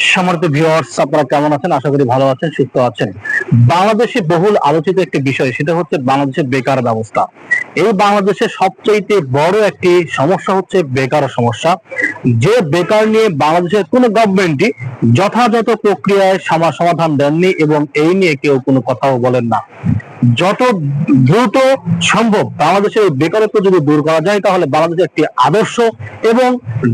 সম্মানিত ভিউয়ার্স আপনারা কেমন আছেন? আশা করি ভালো আছেন, সুস্থ আছেন। বাংলাদেশে বহুল আলোচিত একটি বিষয়, সেটা হচ্ছে বাংলাদেশের বেকার ব্যবস্থা। এই বাংলাদেশের সবচেয়ে বড় একটি সমস্যা হচ্ছে বেকার সমস্যা। যে বেকার নিয়ে বাংলাদেশের কোনো গভর্নমেন্টই যথাযথ প্রক্রিয়ায় সামা- সমাধান দেননি এবং এই নিয়ে কেউ কোনো কথাও বলেন না। যত দ্রুত সম্ভব বাংলাদেশের বেকারত্ব যদি দূর করা যায়, তাহলে বাংলাদেশ একটি আদর্শ এবং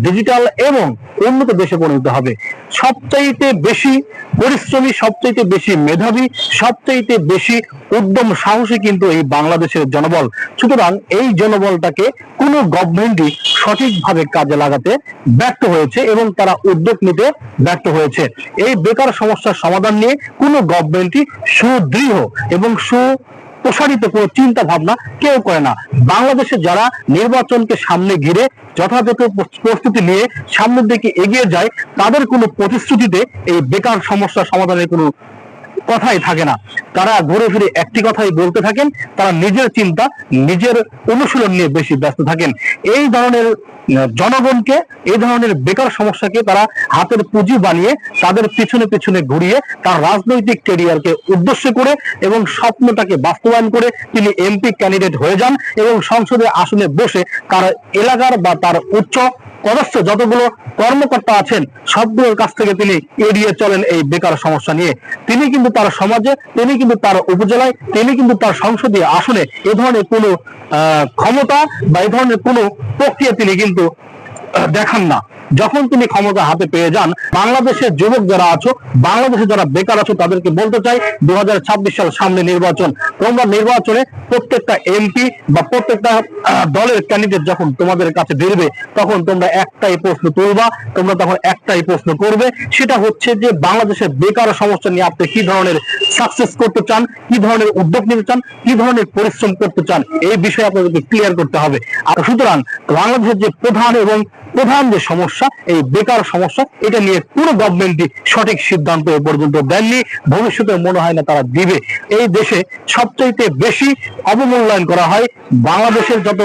ডিজিটাল এবং উন্নত দেশে পরিণত হবে। সবচাইতে বেশি পরিশ্রমী, সবচাইতে বেশি মেধাবী, সবচাইতে বেশি উদ্যম সাহসী কিন্তু এই বাংলাদেশের জনবল। সুতরাং এই জনবলটাকে কোনো গভর্নমেন্টই সঠিকভাবে কাজে লাগাতে ব্যর্থ হয়েছে এবং তারা উদ্যোগ নিতে ব্যর্থ হয়েছে। এই বেকার সমস্যার সমাধান নিয়ে কোনো গভর্নমেন্টই সুদৃঢ় এবং সু প্রসারিত কোনো চিন্তা ভাবনা কেউ করে না। বাংলাদেশে যারা নির্বাচনকে সামনে ঘিরে যথাযথ প্রস্তুতি নিয়ে সামনের দিকে এগিয়ে যায়, তাদের কোনো প্রতিশ্রুতিতে এই বেকার সমস্যা সমাধানের কোনো কথাই থাকে না। তারা ঘুরে ফিরে একটি কথাই বলতে থাকেন, তারা নিজের চিন্তা, নিজের অনুশীলন নিয়ে বেশি ব্যস্ত থাকেন। এই ধরনের জনগণকে, এই ধরনের বেকার সমস্যাকে তারা হাতের পুঁজি বানিয়ে তাদের পিছনে পিছনে ঘুরিয়ে তার রাজনৈতিক ক্যারিয়ারকে উদ্দেশ্য করে এবং স্বপ্নটাকে বাস্তবায়ন করে তিনি এমপি ক্যান্ডিডেট হয়ে যান এবং সংসদে আসনে বসে তার এলাকার বা তার উচ্চ পদস্থ যতগুলো কর্মকর্তা আছেন, সবগুলোর কাছ থেকে তিনি এড়িয়ে চলেন এই বেকার সমস্যা নিয়ে। তিনি কিন্তু তার সমাজে, তিনি কিন্তু তার উপজেলায়, তিনি কিন্তু তার সংসদীয় আসনে এ ধরনের কোনো ক্ষমতা বা এ ধরনের কোনো প্রক্রিয়া তিনি কিন্তু দেখান না। যখন তিনি ক্ষমতা হাতে পেয়ে যান, বাংলাদেশের যুবক যারা আছো, বাংলাদেশে যারা বেকার আছো, তাদেরকে বলতে চাই দু সাল সামনে নির্বাচন। তোমরা নির্বাচনে প্রত্যেকটা এমপি বা প্রত্যেকটা দলের ক্যান্ডিডেট যখন তোমাদের কাছে বেরবে, তখন তোমরা একটাই প্রশ্ন তুলবা, তোমরা তখন একটাই প্রশ্ন করবে, সেটা হচ্ছে যে বাংলাদেশের বেকার সমস্যা নিয়ে আপনি কি ধরনের সাকসেস করতে চান, কি ধরনের উদ্যোগ নিতে চান, কি ধরনের পরিশ্রম করতে চান, এই বিষয়ে আপনাদেরকে ক্লিয়ার করতে হবে। আর সুতরাং বাংলাদেশের যে প্রধান এবং প্রধান যে সমস্যা এই বেকার সমস্যা, এটা নিয়ে কোনো গভর্নমেন্টই সঠিক সিদ্ধান্ত এ পর্যন্ত দেননি। ভবিষ্যতে মনে হয় না তারা দিবে। এই দেশে সবচাইতে বেশি অবমূল্যায়ন করা হয়, বাংলাদেশের যত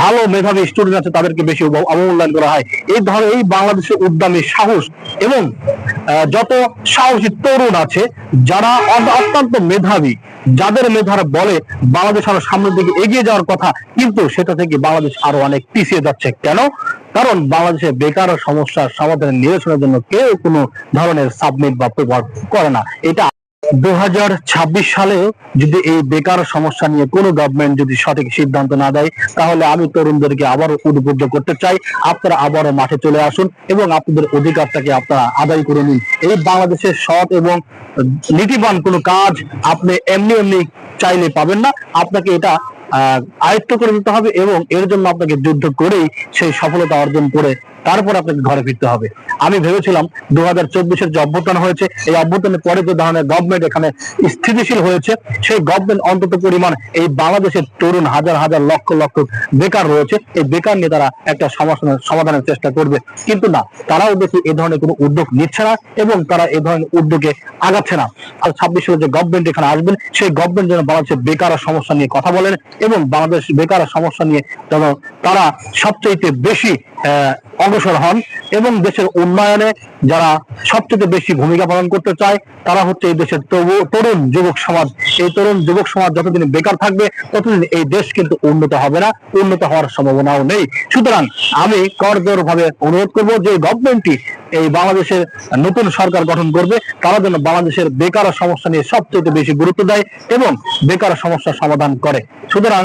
ভালো মেধাবী স্টুডেন্ট আছে তাদেরকে বেশি অবমূল্যায়ন করা হয়। এই ধরনের এই বাংলাদেশের উদ্যমী সাহস এবং যত সাহসী তরুণ আছে, যারা অত্যন্ত মেধাবী, যাদের মেধার বলে বাংলাদেশ আরও সামনের দিকে এগিয়ে যাওয়ার কথা, কিন্তু সেটা থেকে বাংলাদেশ আরও অনেক পিছিয়ে যাচ্ছে। কেন? কারণ বাংলাদেশের বেকার সমস্যার সমাধানের নিরসনের জন্য কেউ কোনো ধরনের সাবমিট বা প্রভাব করে না। এটা দু সালেও যদি এই বেকার সমস্যা নিয়ে কোনো গভর্নমেন্ট যদি সঠিক সিদ্ধান্ত না দেয়, তাহলে আমি তরুণদেরকে আবারও উদ্বুদ্ধ করতে চাই। আপনারা আবারও মাঠে চলে আসুন এবং আপনাদের অধিকারটাকে আপনারা আদায় করে নিন। এই বাংলাদেশের সৎ এবং নীতিবান কোনো কাজ আপনি এমনি এমনি চাইলে পাবেন না। আপনাকে এটা আয়ত্ত করে নিতে হবে এবং এর জন্য আপনাকে যুদ্ধ করেই সেই সফলতা অর্জন করে তারপর আপনাকে ঘরে ফিরতে হবে। আমি ভেবেছিলাম দু হাজার চব্বিশের যে অভ্যুত্থান হয়েছে, এই অভ্যুত্থানের পরে যে ধরনের গভর্নমেন্ট এখানে স্থিতিশীল হয়েছে, সেই গভর্নমেন্ট অন্তত পরিমাণ এই বাংলাদেশের তরুণ হাজার হাজার লক্ষ লক্ষ বেকার রয়েছে। এই বেকার নিয়ে তারা একটা সমাধানের সমাধানের চেষ্টা করবে। কিন্তু না, তারাও দেখি এই ধরনের কোনো উদ্যোগ নিচ্ছে না এবং তারা এই ধরনের উদ্যোগে আগাচ্ছে না। আর ছাব্বিশ যে গভর্নমেন্ট এখানে আসবেন, সেই গভর্নমেন্ট যেন বাংলাদেশের বেকার সমস্যা নিয়ে কথা বলেন এবং বাংলাদেশ বেকার সমস্যা নিয়ে যেন তারা সবচেয়ে বেশি অগ্রসর হন এবং দেশের উন্নয়নে যারা সবচেয়ে বেশি ভূমিকা পালন করতে চায়, তারা হচ্ছে এই দেশের তরুণ যুবক সমাজ। এই তরুণ যুবক সমাজ যতদিন বেকার থাকবে, ততদিন এই দেশ কিন্তু উন্নত হবে না, উন্নত হওয়ার সম্ভাবনাও নেই। সুতরাং আমি করজোর ভাবে অনুরোধ করব যে গভর্নমেন্টটি এই বাংলাদেশের নতুন সরকার গঠন করবে, তারা যেন বাংলাদেশের বেকার সমস্যা নিয়ে সবচেয়ে বেশি গুরুত্ব দেয় এবং বেকার সমস্যার সমাধান করে। সুতরাং